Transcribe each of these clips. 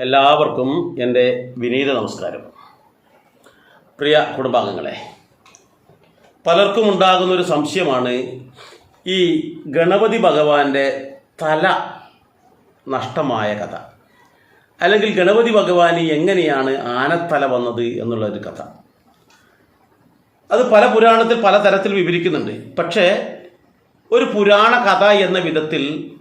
എല്ലാവർക്കും എന്റെ വിനീത നമസ്കാരം. പ്രിയ കുടുംബാംഗങ്ങളെ പലർക്കും ഉണ്ടാകുന്ന ഒരു സംശയമാണ് ഈ ഗണപതി ഭഗവാന്റെ തല നഷ്ടമായ കഥ. അല്ലെങ്കിൽ ഗണപതി ഭഗവാന് എങ്ങനെയാണ് ആനത്തല വന്നത് എന്നുള്ള ഒരു കഥ. അത് പല പുരാണത്തിൽ പല തരത്തിൽ വിവരിക്കുന്നുണ്ട്. പക്ഷേ ഒരു പുരാണ കഥ എന്ന വിധത്തിൽ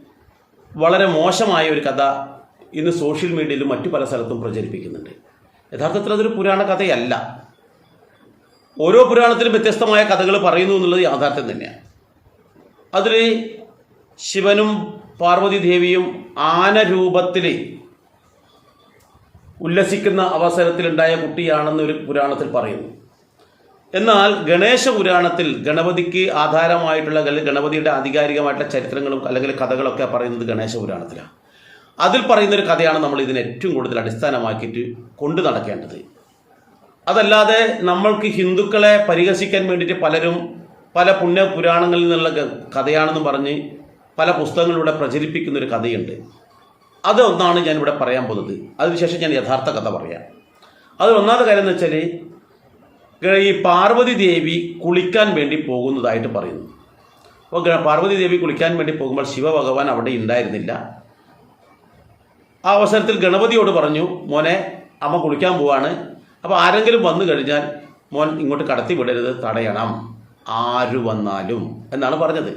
വളരെ മോശമായ ഒരു കഥ ഇന്ന് സോഷ്യൽ മീഡിയയിലും മറ്റു പല സ്ഥലത്തും പ്രചരിപ്പിക്കുന്നുണ്ട്. യഥാർത്ഥത്തിൽ അതൊരു പുരാണ കഥയല്ല. ഓരോ പുരാണത്തിലും വ്യത്യസ്തമായ കഥകൾ പറയുന്നു എന്നുള്ളത് യാഥാർത്ഥ്യം തന്നെയാണ്. അതിൽ ശിവനും പാർവതി ദേവിയും ആന രൂപത്തിൽ ഉല്ലസിക്കുന്ന അവസരത്തിലുണ്ടായ കുട്ടിയാണെന്ന് ഒരു പുരാണത്തിൽ പറയുന്നു. എന്നാൽ ഗണേശ പുരാണത്തിൽ ഗണപതിക്ക് ആധാരമായിട്ടുള്ള ഗണപതിയുടെ ആധികാരികമായിട്ടുള്ള ചരിത്രങ്ങളും അല്ലെങ്കിൽ കഥകളൊക്കെ പറയുന്നത് ഗണേശ പുരാണത്തിലാണ്. അതിൽ പറയുന്ന ഒരു കഥയാണ് നമ്മൾ ഇതിന് ഏറ്റവും കൂടുതൽ അടിസ്ഥാനമാക്കിയിട്ട് കൊണ്ടു നടക്കേണ്ടത്. അതല്ലാതെ നമ്മൾക്ക് ഹിന്ദുക്കളെ പരിഹസിക്കാൻ വേണ്ടിയിട്ട് പലരും പല പുണ്യ പുരാണങ്ങളിൽ നിന്നുള്ള കഥയാണെന്ന് പറഞ്ഞ് പല പുസ്തകങ്ങളിലൂടെ പ്രചരിപ്പിക്കുന്ന ഒരു കഥയുണ്ട്. അതൊന്നാണ് ഞാൻ ഇവിടെ പറയാൻ പോകുന്നത്. അതിനുശേഷം ഞാൻ യഥാർത്ഥ കഥ പറയാം. അത് ഒന്നാമത്തെ കാര്യം എന്ന് വെച്ചാൽ ഈ പാർവതി ദേവി കുളിക്കാൻ വേണ്ടി പോകുന്നതായിട്ട് പറയുന്നു. അപ്പോൾ പാർവതി ദേവി കുളിക്കാൻ വേണ്ടി പോകുമ്പോൾ ശിവഭഗവാൻ അവിടെ ഉണ്ടായിരുന്നില്ല. ആ അവസരത്തിൽ ഗണപതിയോട് പറഞ്ഞു മോനെ അമ്മ കുളിക്കാൻ പോവാണ്. അപ്പോൾ ആരെങ്കിലും വന്നു കഴിഞ്ഞാൽ മോൻ ഇങ്ങോട്ട് കടത്തി വിടരുത് തടയണം. ആര് വന്നാലും എന്നാണ് പറഞ്ഞത്.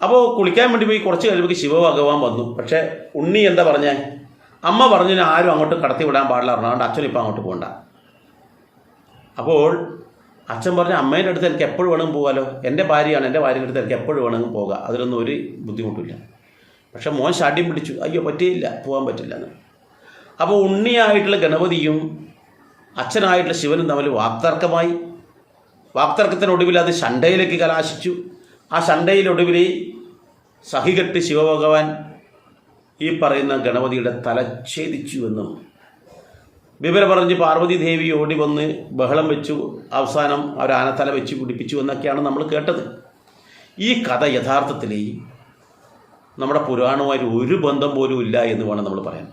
അപ്പോൾ കുളിക്കാൻ വേണ്ടി പോയി കുറച്ച് കഴിയുമ്പോൾ ശിവഭഗവാൻ വന്നു. പക്ഷേ ഉണ്ണി എന്താ പറഞ്ഞേ? അമ്മ പറഞ്ഞു ആരും അങ്ങോട്ട് കടത്തി വിടാൻ പാടില്ല പറഞ്ഞു അതുകൊണ്ട് അച്ഛൻ ഇപ്പം അങ്ങോട്ട് പോകണ്ട അപ്പോൾ അച്ഛൻ പറഞ്ഞു അമ്മേന്റെ അടുത്ത് എനിക്ക് എപ്പോഴും വേണമെങ്കിൽ പോകാമല്ലോ എന്റെ ഭാര്യയാണ് എന്റെ ഭാര്യയുടെ അടുത്ത് എനിക്ക് എപ്പോഴും വേണമെങ്കിൽ പോകാം. അതിലൊന്നും ഒരു ബുദ്ധിമുട്ടില്ല പക്ഷെ മോൻ ശാഠ്യം പിടിച്ചു. അയ്യോ പറ്റിയില്ല പോകാൻ പറ്റില്ല എന്ന്. അപ്പോൾ ഉണ്ണിയായിട്ടുള്ള ഗണപതിയും അച്ഛനായിട്ടുള്ള ശിവനും തമ്മിൽ വാക്തർക്കമായി. വാക്തർക്കത്തിനൊടുവിൽ അത് ശണ്ടയിലേക്ക് കലാശിച്ചു. ആ ശണ്ടയിലൊടുവിൽ സഹികെട്ട് ശിവഭഗവാൻ ഈ പറയുന്ന ഗണപതിയുടെ തല ഛേദിച്ചു എന്നും. വിവരം പറഞ്ഞ് പാർവതി ദേവി ഓടി വന്ന് ബഹളം വെച്ചു. അവസാനം അവർ ആനത്തല വെച്ച് പിടിപ്പിച്ചു എന്നൊക്കെയാണ് നമ്മൾ കേട്ടത്. ഈ കഥ യഥാർത്ഥത്തിൽ നമ്മുടെ പുരാണവുമായിട്ട് ഒരു ബന്ധം പോലും ഇല്ല എന്ന് വേണം നമ്മൾ പറയാൻ.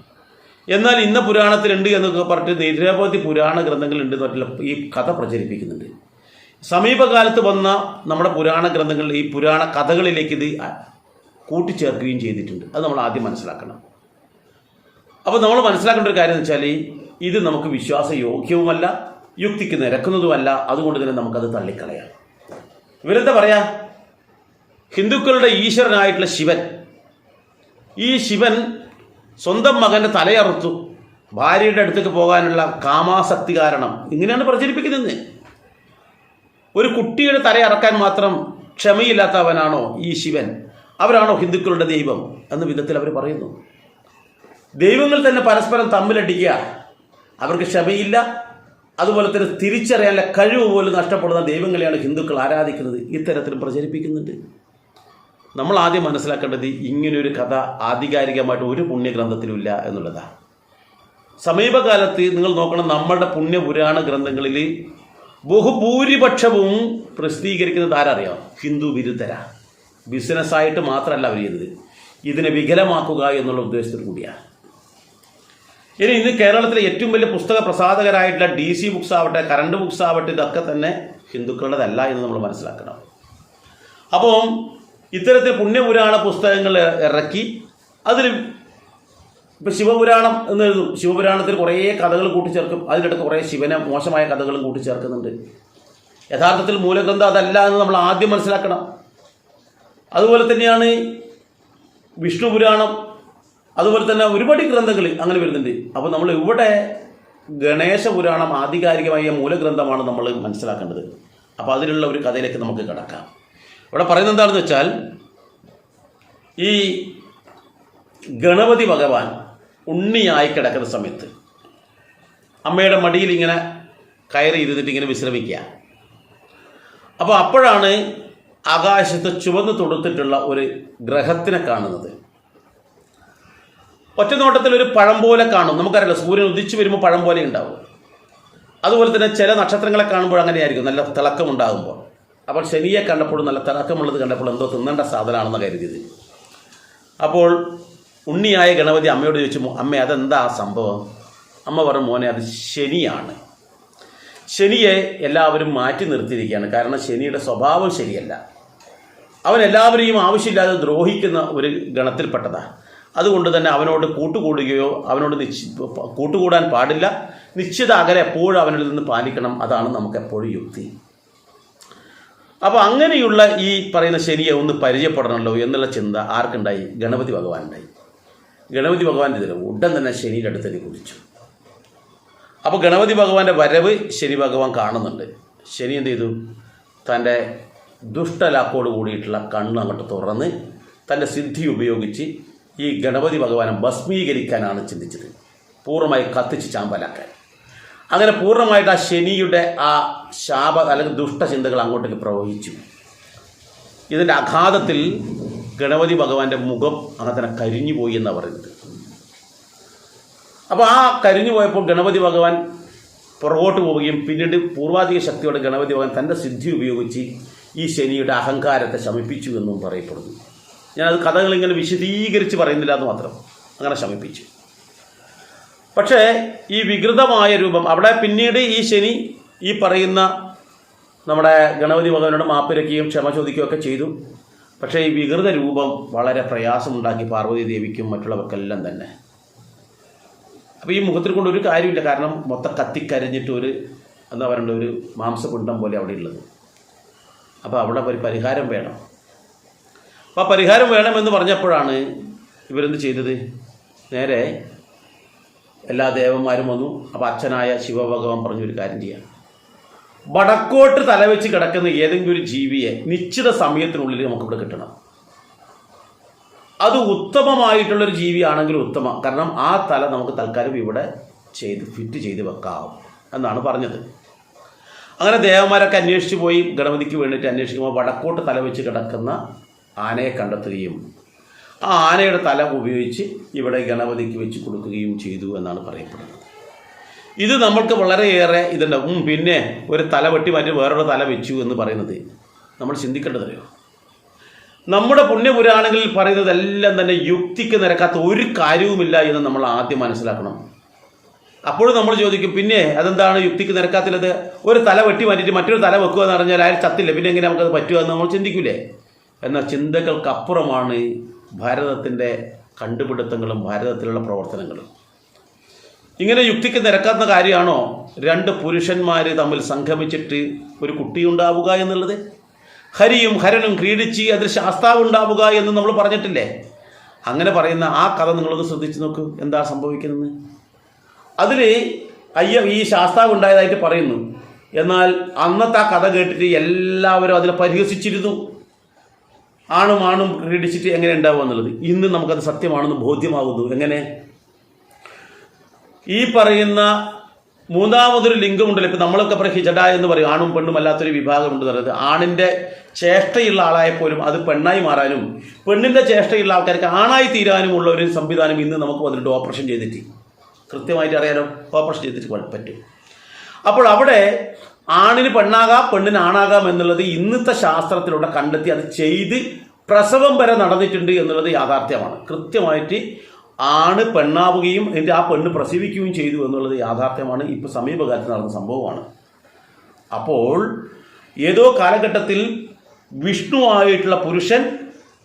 എന്നാൽ ഇന്ന പുരാണത്തിലുണ്ട് എന്നൊക്കെ പറഞ്ഞിട്ട് നിരവധി പുരാണ ഗ്രന്ഥങ്ങളുണ്ട് എന്ന് പറഞ്ഞിട്ട് ഈ കഥ പ്രചരിപ്പിക്കുന്നുണ്ട്. സമീപകാലത്ത് വന്ന നമ്മുടെ പുരാണ ഗ്രന്ഥങ്ങളിൽ ഈ പുരാണ കഥകളിലേക്ക് ഇത് കൂട്ടിച്ചേർക്കുകയും ചെയ്തിട്ടുണ്ട്. അത് നമ്മൾ ആദ്യം മനസ്സിലാക്കണം. അപ്പോൾ നമ്മൾ മനസ്സിലാക്കേണ്ട ഒരു കാര്യം എന്ന് വെച്ചാൽ ഇത് നമുക്ക് വിശ്വാസയോഗ്യവുമല്ല യുക്തിക്ക് നിരക്കുന്നതുമല്ല. അതുകൊണ്ട് തന്നെ നമുക്കത് തള്ളിക്കളയാം. ഇവരെന്താ പറയാ? ഹിന്ദുക്കളുടെ ഈശ്വരനായിട്ടുള്ള ശിവൻ ഈ ശിവൻ സ്വന്തം മകന്റെ തലയറുത്തു. ഭാര്യയുടെ അടുത്തേക്ക് പോകാനുള്ള കാമാസക്തി കാരണം. ഇങ്ങനെയാണ് പ്രചരിപ്പിക്കുന്നത് ഒരു കുട്ടിയുടെ തലയറക്കാൻ മാത്രം ക്ഷമയില്ലാത്തവനാണോ ഈ ശിവൻ? അവരാണോ ഹിന്ദുക്കളുടെ ദൈവം എന്ന വിധത്തിൽ അവർ പറയുന്നു. ദൈവങ്ങൾ തന്നെ പരസ്പരം തമ്മിലടിക്കുക. അവർക്ക് ക്ഷമയില്ല. അതുപോലെ തന്നെ തിരിച്ചറിയാനുള്ള കഴിവ് പോലും നഷ്ടപ്പെടുന്ന ദൈവങ്ങളെയാണ് ഹിന്ദുക്കൾ ആരാധിക്കുന്നത്. ഇത്തരത്തിൽ പ്രചരിപ്പിക്കുന്നുണ്ട്. നമ്മൾ ആദ്യം മനസ്സിലാക്കേണ്ടത് ഇങ്ങനൊരു കഥ ആധികാരികമായിട്ട് ഒരു പുണ്യഗ്രന്ഥത്തിലുമില്ല എന്നുള്ളതാണ് സമീപകാലത്ത് നിങ്ങൾ നോക്കണം നമ്മളുടെ പുണ്യപുരാണ ഗ്രന്ഥങ്ങളിൽ ബഹുഭൂരിപക്ഷവും പ്രസിദ്ധീകരിക്കുന്നത് ആരറിയാം? ഹിന്ദു വിരുദ്ധര. ബിസിനസ്സായിട്ട് മാത്രമല്ല അവർ ചെയ്തത് ഇതിനെ വികലമാക്കുക എന്നുള്ള ഉദ്ദേശത്തിൽ കൂടിയാണ് ഇനി ഇന്ന് കേരളത്തിലെ ഏറ്റവും വലിയ പുസ്തക പ്രസാധകരായിട്ടുള്ള ഡി സി ബുക്സ് ആവട്ടെ കറണ്ട് ബുക്സ് ആവട്ടെ ഇതൊക്കെ തന്നെ ഹിന്ദുക്കളുടേതല്ല എന്ന് നമ്മൾ മനസ്സിലാക്കണം. അപ്പം ഇത്തരത്തിൽ പുണ്യപുരാണ പുസ്തകങ്ങൾ ഇറക്കി. അതിൽ ഇപ്പം ശിവപുരാണം എന്ന് എഴുതും. ശിവപുരാണത്തിൽ കുറേ കഥകൾ കൂട്ടിച്ചേർക്കും. അതിനടുത്ത് കുറേ ശിവനെ മോശമായ കഥകളും കൂട്ടിച്ചേർക്കുന്നുണ്ട്. യഥാർത്ഥത്തിൽ മൂലഗ്രന്ഥം അതല്ല എന്ന് നമ്മൾ ആദ്യം മനസ്സിലാക്കണം. അതുപോലെ തന്നെയാണ് വിഷ്ണു പുരാണം അതുപോലെ തന്നെ ഒരുപാട് ഗ്രന്ഥങ്ങൾ അങ്ങനെ വരുന്നുണ്ട്. അപ്പോൾ നമ്മൾ ഇവിടെ ഗണേശ പുരാണം ആധികാരികമായ മൂലഗ്രന്ഥമാണ് നമ്മൾ മനസ്സിലാക്കേണ്ടത്. അപ്പോൾ അതിലുള്ള ഒരു കഥയിലേക്ക് നമുക്ക് കിടക്കാം. ഇവിടെ പറയുന്നത് എന്താണെന്ന് വെച്ചാൽ ഈ ഗണപതി ഭഗവാൻ ഉണ്ണിയായി കിടക്കുന്ന സമയത്ത് അമ്മയുടെ മടിയിൽ ഇങ്ങനെ കയറി ഇരുന്നിട്ട് ഇങ്ങനെ വിശ്രമിക്കുക. അപ്പോൾ അപ്പോഴാണ് ആകാശത്ത് ചുവന്ന് തൊടുത്തിട്ടുള്ള ഒരു ഗ്രഹത്തിനെ കാണുന്നത്. ഒറ്റ നോട്ടത്തിൽ ഒരു പഴം പോലെ കാണും. നമുക്കറിയില്ല സൂര്യൻ ഉദിച്ചു വരുമ്പോൾ പഴം പോലെ ഉണ്ടാവും. അതുപോലെ തന്നെ ചില നക്ഷത്രങ്ങളെ കാണുമ്പോൾ അങ്ങനെയായിരിക്കും. നല്ല തിളക്കം ഉണ്ടാകുമ്പോൾ അപ്പോൾ ശനിയെ കണ്ടപ്പോൾ നല്ല തിളക്കമുള്ളത് കണ്ടപ്പോൾ എന്തോ തിന്നേണ്ട സാധനമാണെന്ന് കരുതിയത്. അപ്പോൾ ഉണ്ണിയായ ഗണപതി അമ്മയോട് ചോദിച്ചു "മോ- അമ്മ അതെന്താ സംഭവം? അമ്മ പറഞ്ഞു മോനെ അത് ശനിയാണ്. ശനിയെ എല്ലാവരും മാറ്റി നിർത്തിയിരിക്കുകയാണ്. കാരണം ശനിയുടെ സ്വഭാവം ശരിയല്ല. അവൻ എല്ലാവരെയും ആവശ്യമില്ലാതെ ദ്രോഹിക്കുന്ന ഒരു ഗണത്തിൽപ്പെട്ടതാണ് അതുകൊണ്ട് തന്നെ അവനോട് കൂട്ടുകൂടുകയോ അവനോട് നിശ്ചി കൂട്ടുകൂടാൻ പാടില്ല. നിശ്ചിത അകലെ എപ്പോഴും അവനിൽ നിന്ന് പാലിക്കണം. അതാണ് നമുക്ക് എപ്പോഴും യുക്തി. അപ്പോൾ അങ്ങനെയുള്ള ഈ പറയുന്ന ശനിയെ ഒന്ന് പരിചയപ്പെടണമല്ലോ എന്നുള്ള ചിന്ത ആർക്കുണ്ടായി? ഗണപതി ഭഗവാനുണ്ടായി. ഗണപതി ഭഗവാന്റെ ഇതിൽ ഉടൻ തന്നെ ശനിയുടെ അടുത്ത് തന്നെ കുതിച്ചു. അപ്പോൾ ഗണപതി ഭഗവാന്റെ വരവ് ശനി ഭഗവാൻ കാണുന്നുണ്ട്. ശനി എന്ത് ചെയ്തു? തന്റെ ദുഷ്ടലാക്കോട് കൂടിയിട്ടുള്ള കണ്ണ് അങ്ങോട്ട് തുറന്ന് തന്റെ സിദ്ധി ഉപയോഗിച്ച് ഈ ഗണപതി ഭഗവാനെ ഭസ്മീകരിക്കാനാണ് ചിന്തിച്ചത്. പൂർണമായി കത്തിച്ച് ചാമ്പലാക്കാൻ. അങ്ങനെ പൂർണമായിട്ട് ആ ശനിയുടെ ആ ശാപ അല്ലെങ്കിൽ ദുഷ്ടചിന്തകൾ അങ്ങോട്ടേക്ക് പ്രവഹിച്ചു. ഇതിന്റെ അഘാതത്തിൽ ഗണപതി ഭഗവാന്റെ മുഖം അങ്ങനെ കരിഞ്ഞു പോയി എന്നാണ് പറയുന്നത്. അപ്പോൾ ആ കരിഞ്ഞു പോയപ്പോൾ ഗണപതി ഭഗവാൻ പുറകോട്ട് പോവുകയും പിന്നീട് പൂർവാധിക ശക്തിയോടെ ഗണപതി ഭഗവാൻ തന്റെ സിദ്ധി ഉപയോഗിച്ച് ഈ ശനിയുടെ അഹങ്കാരത്തെ ശമിപ്പിച്ചു എന്നും പറയപ്പെടുന്നു. ഞാനത് കഥകളിങ്ങനെ വിശദീകരിച്ച് പറയുന്നില്ല എന്ന് മാത്രം. അങ്ങനെ ശമിപ്പിച്ചു. പക്ഷേ ഈ വികൃതമായ രൂപം അവിടെ പിന്നീട് ഈ ശനി ഈ പറയുന്ന നമ്മുടെ ഗണപതി ഭഗവാനോട് മാപ്പിരക്കുകയും ക്ഷമ ചോദിക്കുകയും ഒക്കെ ചെയ്തു. പക്ഷേ ഈ വികൃത രൂപം വളരെ പ്രയാസമുണ്ടാക്കി പാർവതി ദേവിക്കും മറ്റുള്ളവർക്കെല്ലാം തന്നെ. അപ്പോൾ ഈ മുഖത്തിൽ കൊണ്ട് ഒരു കാര്യമില്ല. കാരണം മൊത്തം കത്തിക്കരഞ്ഞിട്ട് ഒരു എന്താ പറയണ്ട ഒരു മാംസകുണ്ടം പോലെ അവിടെ ഉള്ളത്. അപ്പോൾ അവിടെ ഒരു പരിഹാരം വേണം. അപ്പോൾ ആ പരിഹാരം വേണമെന്ന് പറഞ്ഞപ്പോഴാണ് ഇവരെന്ത് ചെയ്തത്? നേരെ എല്ലാ ദേവന്മാരും വന്നു. അപ്പോൾ അച്ഛനായ ശിവഭഗവാൻ പറഞ്ഞൊരു കാര്യം ചെയ്യാം. വടക്കോട്ട് തലവെച്ച് കിടക്കുന്ന ഏതെങ്കിലും ഒരു ജീവിയെ നിശ്ചിത സമയത്തിനുള്ളിൽ നമുക്കിവിടെ കിട്ടണം. അത് ഉത്തമമായിട്ടുള്ളൊരു ജീവിയാണെങ്കിൽ ഉത്തമം. കാരണം ആ തല നമുക്ക് തൽക്കാലം ഇവിടെ ചെയ്ത് ഫിറ്റ് ചെയ്ത് വെക്കാം എന്നാണ് പറഞ്ഞത്. അങ്ങനെ ദേവന്മാരൊക്കെ അന്വേഷിച്ച് പോയി. ഗണപതിക്ക് വേണ്ടിയിട്ട് അന്വേഷിക്കുമ്പോൾ വടക്കോട്ട് തലവെച്ച് കിടക്കുന്ന ആനയെ കണ്ടെത്തുകയും ആ ആനയുടെ തല ഉപയോഗിച്ച് ഇവിടെ ഗണപതിക്ക് വെച്ച് കൊടുക്കുകയും ചെയ്തു എന്നാണ് പറയപ്പെടുന്നത്. ഇത് നമ്മൾക്ക് വളരെയേറെ ഇതുണ്ടാവും. പിന്നെ ഒരു തല വെട്ടി മാറ്റി വേറൊരു തല വെച്ചു എന്ന് പറയുന്നത് നമ്മൾ ചിന്തിക്കേണ്ടതല്ലോ നമ്മുടെ പുണ്യപുരാണങ്ങളിൽ പറയുന്നതെല്ലാം തന്നെ യുക്തിക്ക് നിരക്കാത്ത ഒരു കാര്യവുമില്ല എന്ന് നമ്മൾ ആദ്യം മനസ്സിലാക്കണം. അപ്പോഴും നമ്മൾ ചോദിക്കും പിന്നെ അതെന്താണ് യുക്തിക്ക് നിരക്കാത്തില്ലത് ഒരു തല വെട്ടി മാറ്റിയിട്ട് മറ്റൊരു തല വെക്കുക എന്ന് പറഞ്ഞാൽ അയാൾ ചത്തില്ല. പിന്നെ എങ്ങനെ നമുക്കത് പറ്റുക? എന്ന് നമ്മൾ ചിന്തിക്കൂലേ? എന്ന ചിന്തകൾക്കപ്പുറമാണ് ഭാരതത്തിന്റെ കണ്ടുപിടുത്തങ്ങളും ഭാരതത്തിലുള്ള പ്രവർത്തനങ്ങളും. ഇങ്ങനെ യുക്തിക്ക് നിരക്കാത്ത കാര്യമാണോ? രണ്ട് പുരുഷന്മാർ തമ്മിൽ സംഗമിച്ചിട്ട് ഒരു കുട്ടിയുണ്ടാവുക എന്നുള്ളത്? ഹരിയും ഹരനും ക്രീഡിച്ച് അതിൽ ശാസ്താവ് ഉണ്ടാവുക എന്ന് നമ്മൾ പറഞ്ഞിട്ടില്ലേ? അങ്ങനെ പറയുന്ന ആ കഥ നിങ്ങളൊന്ന് ശ്രദ്ധിച്ചു നോക്കൂ. എന്താ സംഭവിക്കുന്നത്? അതിൽ അയ്യ ഈ ശാസ്താവ് ഉണ്ടായതായിട്ട് പറയുന്നു. എന്നാൽ അന്നത്തെ ആ കഥ കേട്ടിട്ട് എല്ലാവരും അതിനെ പരിഹസിച്ചിരുന്നു. ആണും ആണും ക്രീഡിച്ചിട്ട് എങ്ങനെ ഉണ്ടാവുക എന്നുള്ളത്. ഇന്ന് നമുക്കത് സത്യമാണെന്ന് ബോധ്യമാകുന്നു എങ്ങനെ? ഈ പറയുന്ന മൂന്നാമതൊരു ലിംഗമുണ്ടല്ലോ ഇപ്പം നമ്മളൊക്കെ പറയും ഹിജഡ എന്ന് പറയും. ആണും പെണ്ണും അല്ലാത്തൊരു വിഭാഗമുണ്ട് പറയുന്നത്. ആണിന്റെ ചേഷ്ടയുള്ള ആളായപ്പോലും അത് പെണ്ണായി മാറാനും പെണ്ണിന്റെ ചേഷ്ടയുള്ള ആൾക്കാർക്ക് ആണായി തീരാനും ഉള്ള ഒരു സംവിധാനം ഇന്ന് നമുക്ക് വന്നിട്ട് ഓപ്പറേഷൻ ചെയ്തിട്ട്. കൃത്യമായിട്ട് അറിയാനോ ഓപ്പറേഷൻ ചെയ്തിട്ട് പറ്റും. അപ്പോൾ അവിടെ ആണിന് പെണ്ണാകാം പെണ്ണിന് ആണാകാം എന്നുള്ളത് ഇന്നത്തെ ശാസ്ത്രത്തിലൂടെ കണ്ടെത്തി അത് ചെയ്ത് പ്രസവം വരെ നടന്നിട്ടുണ്ട് എന്നുള്ളത് യാഥാർത്ഥ്യമാണ്. കൃത്യമായിട്ട് ആണ് പെണ്ണാവുകയും എന്നിട്ട് ആ പെണ്ണ് പ്രസവിക്കുകയും ചെയ്തു എന്നുള്ളത് യാഥാർത്ഥ്യമാണ്. ഇപ്പോൾ സമീപകാലത്ത് നടന്ന സംഭവമാണ്. അപ്പോൾ ഏതോ കാലഘട്ടത്തിൽ വിഷ്ണു ആയിട്ടുള്ള പുരുഷൻ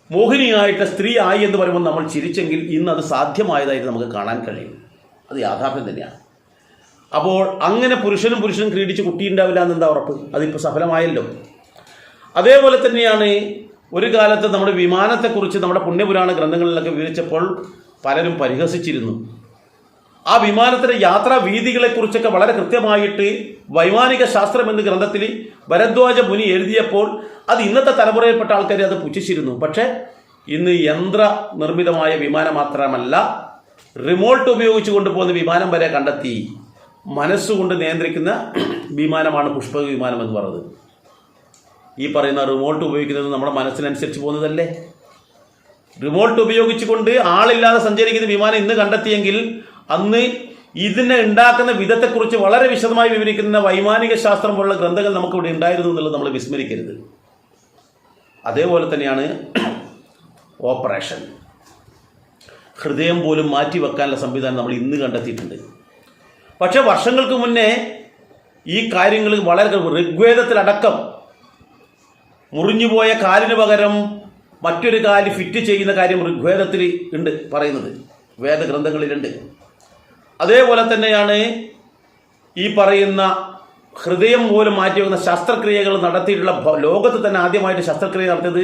മോഹിനിയായിട്ടുള്ള സ്ത്രീ ആയി എന്ന് പറയുമ്പോൾ നമ്മൾ ചിരിച്ചെങ്കിൽ ഇന്ന് അത് സാധ്യമായതായിട്ട് നമുക്ക് കാണാൻ കഴിയും. അത് യാഥാർത്ഥ്യം തന്നെയാണ്. അപ്പോൾ അങ്ങനെ പുരുഷനും പുരുഷനും ക്രീഡിച്ച് കുട്ടിയുണ്ടാവില്ല എന്നെന്താ ഉറപ്പ്? അതിപ്പോൾ സഫലമായല്ലോ. അതേപോലെ തന്നെയാണ് ഒരു കാലത്ത് നമ്മുടെ വിമാനത്തെക്കുറിച്ച് നമ്മുടെ പുണ്യപുരാണ ഗ്രന്ഥങ്ങളിലൊക്കെ വിവരിച്ചപ്പോൾ പലരും പരിഹസിച്ചിരുന്നു. ആ വിമാനത്തിന്റെ യാത്രാ വീതികളെക്കുറിച്ചൊക്കെ വളരെ കൃത്യമായിട്ട് വൈമാനിക ശാസ്ത്രം എന്ന ഗ്രന്ഥത്തിൽ ഭരദ്വാജ മുനി എഴുതിയപ്പോൾ അത് ഇന്നത്തെ തലമുറയിൽപ്പെട്ട ആൾക്കാർ അത് പുച്ഛിച്ചിരുന്നു. പക്ഷേ ഇന്ന് യന്ത്ര നിർമ്മിതമായ വിമാനം മാത്രമല്ല റിമോട്ട് ഉപയോഗിച്ച് കൊണ്ടുപോകുന്ന വിമാനം വരെ കണ്ടെത്തി. മനസ്സുകൊണ്ട് നിയന്ത്രിക്കുന്ന വിമാനമാണ് പുഷ്പക വിമാനം എന്ന് പറയുന്നത്. ഈ പറയുന്ന റിമോട്ട് ഉപയോഗിക്കുന്നത് നമ്മുടെ മനസ്സിനനുസരിച്ച് പോകുന്നതല്ലേ? റിമോട്ട് ഉപയോഗിച്ചുകൊണ്ട് ആളില്ലാതെ സഞ്ചരിക്കുന്ന വിമാനം ഇന്ന് കണ്ടെത്തിയെങ്കിൽ അന്ന് ഇതിനെ ഉണ്ടാക്കുന്ന വിധത്തെക്കുറിച്ച് വളരെ വിശദമായി വിവരിക്കുന്ന വൈമാനിക ശാസ്ത്രം പോലുള്ള ഗ്രന്ഥങ്ങൾ നമുക്കിവിടെ ഉണ്ടായിരുന്നു എന്നുള്ളത് നമ്മൾ വിസ്മരിക്കരുത്. അതേപോലെ തന്നെയാണ് ഓപ്പറേഷൻ. ഹൃദയം പോലും മാറ്റി വെക്കാനുള്ള സംവിധാനം നമ്മൾ ഇന്ന് കണ്ടെത്തിയിട്ടുണ്ട്. പക്ഷെ വർഷങ്ങൾക്ക് മുന്നേ ഈ കാര്യങ്ങൾ വളരെ ഋഗ്വേദത്തിലടക്കം മുറിഞ്ഞുപോയ കാലിന് പകരം മറ്റൊരു കാൽ ഫിറ്റ് ചെയ്യുന്ന കാര്യം ഋഗ്വേദത്തിൽ ഉണ്ട് പറയുന്നത്. വേദഗ്രന്ഥങ്ങളിലുണ്ട്. അതേപോലെ തന്നെയാണ് ഈ പറയുന്ന ഹൃദയം പോലും മാറ്റി വെക്കുന്ന ശസ്ത്രക്രിയകൾ നടത്തിയിട്ടുള്ള ലോകത്ത് തന്നെ ആദ്യമായിട്ട് ശസ്ത്രക്രിയ നടത്തിയത്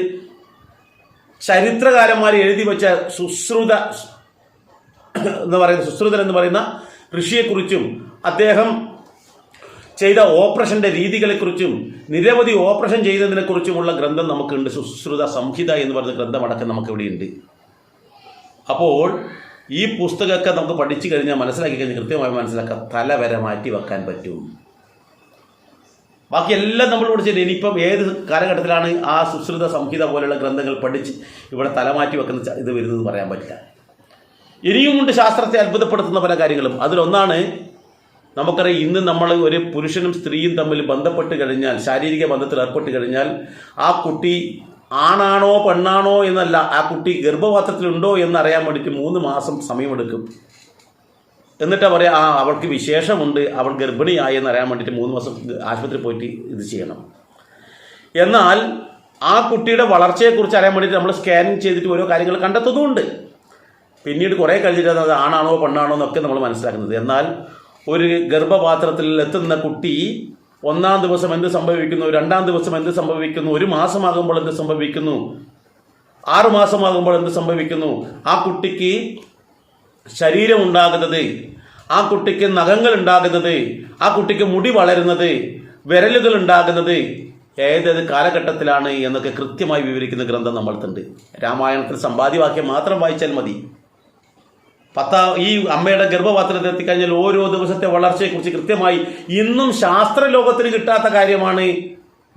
ചരിത്രകാരന്മാർ എഴുതി വെച്ച സുശ്രുത എന്ന് പറയുന്ന സുശ്രുതൻ എന്ന് പറയുന്ന ഋഷിയെക്കുറിച്ചും അദ്ദേഹം ചെയ്ത ഓപ്പറേഷന്റെ രീതികളെക്കുറിച്ചും നിരവധി ഓപ്പറേഷൻ ചെയ്തതിനെക്കുറിച്ചുമുള്ള ഗ്രന്ഥം നമുക്കുണ്ട്. സുശ്രുത സംഹിത എന്ന് പറയുന്ന ഗ്രന്ഥമടക്കം നമുക്ക് ഇവിടെയുണ്ട് അപ്പോൾ ഈ പുസ്തകമൊക്കെ നമുക്ക് പഠിച്ചു കഴിഞ്ഞാൽ മനസ്സിലാക്കി കഴിഞ്ഞാൽ കൃത്യമായി മനസ്സിലാക്കാം. തല വരെ മാറ്റി വെക്കാൻ പറ്റും. ബാക്കി എല്ലാം നമ്മൾ പഠിച്ചിട്ട് ഇനിയിപ്പം ഏത് കാലഘട്ടത്തിലാണ് ആ സുശ്രുത സംഹിത പോലെയുള്ള ഗ്രന്ഥങ്ങൾ പഠിച്ച് ഇവിടെ തലമാറ്റി വെക്കുന്ന ഇത് വരുന്നത് പറയാൻ പറ്റില്ല. ഇനിയും ഉണ്ട് ശാസ്ത്രത്തെ അത്ഭുതപ്പെടുത്തുന്ന പല കാര്യങ്ങളും. അതിലൊന്നാണ് നമുക്കറിയാം ഇന്ന് നമ്മൾ ഒരു പുരുഷനും സ്ത്രീയും തമ്മിൽ ബന്ധപ്പെട്ട് കഴിഞ്ഞാൽ ശാരീരിക ബന്ധത്തിൽ ഏർപ്പെട്ട് കഴിഞ്ഞാൽ ആ കുട്ടി ആണാണോ പെണ്ണാണോ എന്നല്ല ആ കുട്ടി ഗർഭപാത്രത്തിലുണ്ടോ എന്നറിയാൻ വേണ്ടിയിട്ട് മൂന്ന് മാസം സമയമെടുക്കും. എന്നിട്ട് പറയാം ആ അവൾക്ക് വിശേഷമുണ്ട് അവൾ ഗർഭിണിയായി എന്നറിയാൻ വേണ്ടിയിട്ട് മൂന്ന് മാസം ആശുപത്രി പോയിട്ട് ഇത് ചെയ്യണം. എന്നാൽ ആ കുട്ടിയുടെ വളർച്ചയെക്കുറിച്ച് അറിയാൻ വേണ്ടിയിട്ട് നമ്മൾ സ്കാനിങ് ചെയ്തിട്ട് ഓരോ കാര്യങ്ങൾ കണ്ടെത്തുന്നുമുണ്ട് പിന്നീട് കുറേ കഴിഞ്ഞിട്ടാണ് അത് ആണാണോ പെണ്ണാണോ എന്നൊക്കെ നമ്മൾ മനസ്സിലാക്കുന്നത്. എന്നാൽ ഒരു ഗർഭപാത്രത്തിൽ എത്തുന്ന കുട്ടി ഒന്നാം ദിവസം എന്ത് സംഭവിക്കുന്നു രണ്ടാം ദിവസം എന്ത് സംഭവിക്കുന്നു ഒരു മാസമാകുമ്പോൾ എന്ത് സംഭവിക്കുന്നു ആറു മാസമാകുമ്പോൾ എന്ത് സംഭവിക്കുന്നു ആ കുട്ടിക്ക് ശരീരം ഉണ്ടാകുന്നത് ആ കുട്ടിക്ക് നഖങ്ങൾ ഉണ്ടാകുന്നത് ആ കുട്ടിക്ക് മുടി വളരുന്നത് വിരലുകൾ ഉണ്ടാകുന്നത് ഏതേത് കാലഘട്ടത്തിലാണ് എന്നൊക്കെ കൃത്യമായി വിവരിക്കുന്ന ഗ്രന്ഥം നമ്മൾക്കുണ്ട്. രാമായണത്തിൽ സമ്പാദ്യവാക്യം മാത്രം വായിച്ചാൽ മതി. പത്താ ഈ അമ്മയുടെ ഗർഭപാത്രത്തിൽ എത്തിക്കഴിഞ്ഞാൽ ഓരോ ദിവസത്തെ വളർച്ചയെക്കുറിച്ച് കൃത്യമായി ഇന്നും ശാസ്ത്ര ലോകത്തിന് കിട്ടാത്ത കാര്യമാണ്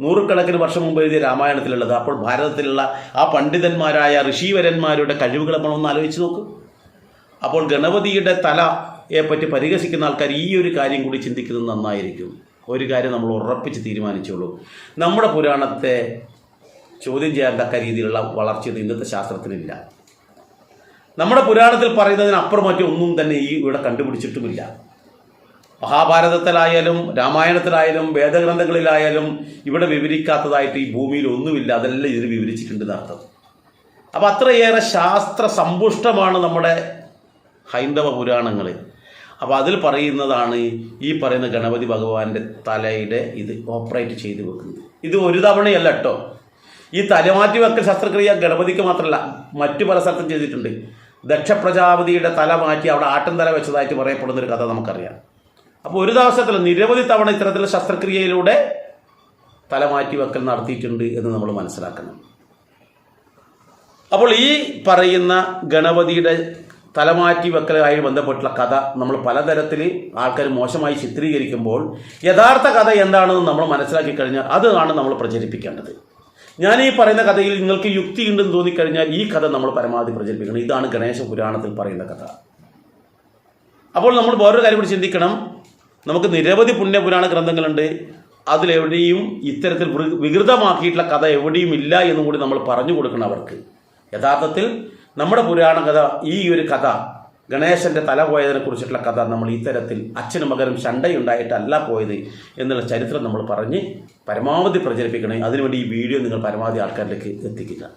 നൂറുകണക്കിന് വർഷം മുമ്പ് എഴുതിയ രാമായണത്തിലുള്ളത്. അപ്പോൾ ഭാരതത്തിലുള്ള ആ പണ്ഡിതന്മാരായ ഋഷീവരന്മാരുടെ കഴിവുകൾ നമ്മളൊന്ന് ആലോചിച്ച് നോക്കും. അപ്പോൾ ഗണപതിയുടെ തലയെ പറ്റി പരിഹസിക്കുന്ന ആൾക്കാർ ഈ ഒരു കാര്യം കൂടി ചിന്തിക്കുന്നത് നന്നായിരിക്കും. ഒരു കാര്യം നമ്മൾ ഉറപ്പിച്ച് തീരുമാനിച്ചോളൂ. നമ്മുടെ പുരാണത്തെ ചോദ്യം ചെയ്യാൻ തക്ക രീതിയിലുള്ള വളർച്ച ഇന്നത്തെ ശാസ്ത്രത്തിനില്ല. നമ്മുടെ പുരാണത്തിൽ പറയുന്നതിനപ്പുറം മറ്റൊന്നും തന്നെ ഈ ഇവിടെ കണ്ടുപിടിച്ചിട്ടുമില്ല. മഹാഭാരതത്തിലായാലും രാമായണത്തിലായാലും വേദഗ്രന്ഥങ്ങളിലായാലും ഇവിടെ വിവരിക്കാത്തതായിട്ട് ഈ ഭൂമിയിൽ ഒന്നുമില്ല. അതെല്ലാം ഇതിൽ വിവരിച്ചിട്ടുണ്ട് എന്നർത്ഥം. അപ്പം അത്രയേറെ ശാസ്ത്ര സമ്പുഷ്ടമാണ് നമ്മുടെ ഹൈന്ദവ പുരാണങ്ങൾ അപ്പോൾ അതിൽ പറയുന്നതാണ് ഈ പറയുന്ന ഗണപതി ഭഗവാന്റെ തലയുടെ ഇത് ഓപ്പറേറ്റ് ചെയ്ത് വെക്കുന്നത്. ഇത് ഒരു തവണയല്ല കേട്ടോ ഈ തലമാറ്റി വെക്കൽ ശസ്ത്രക്രിയ ഗണപതിക്ക് മാത്രമല്ല മറ്റു പല സ്ഥലത്തും ചെയ്തിട്ടുണ്ട്. ദക്ഷ പ്രജാപതിയുടെ തല മാറ്റി അവിടെ ആട്ടം തല വെച്ചതായിട്ട് പറയപ്പെടുന്ന ഒരു കഥ നമുക്കറിയാം. അപ്പോൾ ഒരു ദിവസത്തിൽ നിരവധി തവണ ഇത്തരത്തിലുള്ള ശസ്ത്രക്രിയയിലൂടെ തല മാറ്റി വെക്കൽ നടത്തിയിട്ടുണ്ട് എന്ന് നമ്മൾ മനസ്സിലാക്കണം. അപ്പോൾ ഈ പറയുന്ന ഗണപതിയുടെ തലമാറ്റി വെക്കലുമായി ബന്ധപ്പെട്ടുള്ള കഥ നമ്മൾ പലതരത്തിൽ ആൾക്കാർ മോശമായി ചിത്രീകരിക്കുമ്പോൾ യഥാർത്ഥ കഥ എന്താണെന്ന് നമ്മൾ മനസ്സിലാക്കി കഴിഞ്ഞാൽ അതാണ് നമ്മൾ പ്രചരിപ്പിക്കേണ്ടത്. ഞാൻ ഈ പറയുന്ന കഥയിൽ നിങ്ങൾക്ക് യുക്തി ഉണ്ടെന്ന് തോന്നിക്കഴിഞ്ഞാൽ ഈ കഥ നമ്മൾ പരമാവധി പ്രചരിപ്പിക്കണം. ഇതാണ് ഗണേശ പുരാണത്തിൽ പറയുന്ന കഥ. അപ്പോൾ നമ്മൾ വേറൊരു കാര്യം കൂടി ചിന്തിക്കണം. നമുക്ക് നിരവധി പുണ്യപുരാണ ഗ്രന്ഥങ്ങളുണ്ട്. അതിലെവിടെയും ഇത്തരത്തിൽ വികൃതമാക്കിയിട്ടുള്ള കഥ എവിടെയും ഇല്ല എന്നും കൂടി നമ്മൾ പറഞ്ഞു കൊടുക്കണം അവർക്ക്. യഥാർത്ഥത്തിൽ നമ്മുടെ പുരാണ കഥ ഈ ഒരു കഥ ഗണേശന്റെ തല പോയതിനെ കുറിച്ചിട്ടുള്ള കഥ നമ്മൾ ഇത്തരത്തിൽ അച്ഛനും മകനും ശണ്ടയുണ്ടായിട്ടല്ല പോയത് എന്നുള്ള ചരിത്രം നമ്മൾ പറഞ്ഞ് പരമാവധി പ്രചരിപ്പിക്കണേ. അതിനുവേണ്ടി ഈ വീഡിയോ നിങ്ങൾ പരമാവധി ആൾക്കാരിലേക്ക് എത്തിക്കുക.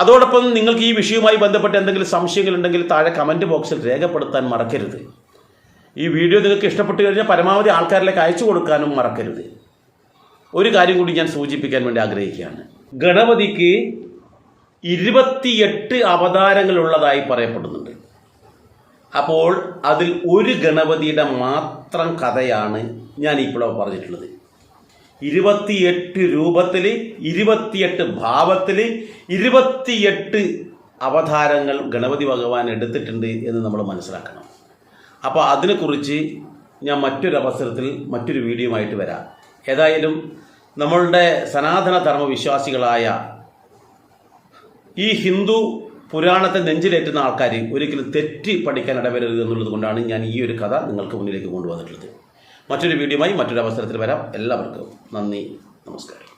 അതോടൊപ്പം നിങ്ങൾക്ക് ഈ വിഷയവുമായി ബന്ധപ്പെട്ട് എന്തെങ്കിലും സംശയങ്ങളുണ്ടെങ്കിൽ താഴെ കമന്റ് ബോക്സിൽ രേഖപ്പെടുത്താൻ മറക്കരുത്. ഈ വീഡിയോ നിങ്ങൾക്ക് ഇഷ്ടപ്പെട്ടു കഴിഞ്ഞാൽ പരമാവധി ആൾക്കാരിലേക്ക് അയച്ചു കൊടുക്കാനും മറക്കരുത്. ഒരു കാര്യം കൂടി ഞാൻ സൂചിപ്പിക്കാൻ വേണ്ടി ആഗ്രഹിക്കുകയാണ്. ഗണപതിക്ക് ഇരുപത്തിയെട്ട് അവതാരങ്ങളുള്ളതായി പറയപ്പെടുന്നുണ്ട്. അപ്പോൾ അതിൽ ഒരു ഗണപതിയുടെ മാത്രം കഥയാണ് ഞാൻ ഇപ്പോൾ പറഞ്ഞിട്ടുള്ളത്. ഇരുപത്തിയെട്ട് രൂപത്തിൽ ഇരുപത്തിയെട്ട് ഭാവത്തിൽ ഇരുപത്തിയെട്ട് അവതാരങ്ങൾ ഗണപതി ഭഗവാൻ എടുത്തിട്ടുണ്ട് എന്ന് നമ്മൾ മനസ്സിലാക്കണം. അപ്പോൾ അതിനെക്കുറിച്ച് ഞാൻ മറ്റൊരു അവസരത്തിൽ മറ്റൊരു വീഡിയോയുമായിട്ട് വരാം. ഏതായാലും നമ്മളുടെ സനാതന ധർമ്മ വിശ്വാസികളായ ഈ ഹിന്ദു പുരാണത്തെ നെഞ്ചിലേറ്റുന്ന ആൾക്കാർ ഒരിക്കലും തെറ്റി പഠിക്കാൻ ഇടവരരുത് എന്നുള്ളത് കൊണ്ടാണ് ഞാൻ ഈ ഒരു കഥ നിങ്ങൾക്ക് മുന്നിലേക്ക് കൊണ്ടുവന്നിട്ടുള്ളത്. മറ്റൊരു വീഡിയോയുമായി മറ്റൊരു അവസരത്തിൽ വരാം. എല്ലാവർക്കും നന്ദി നമസ്കാരം.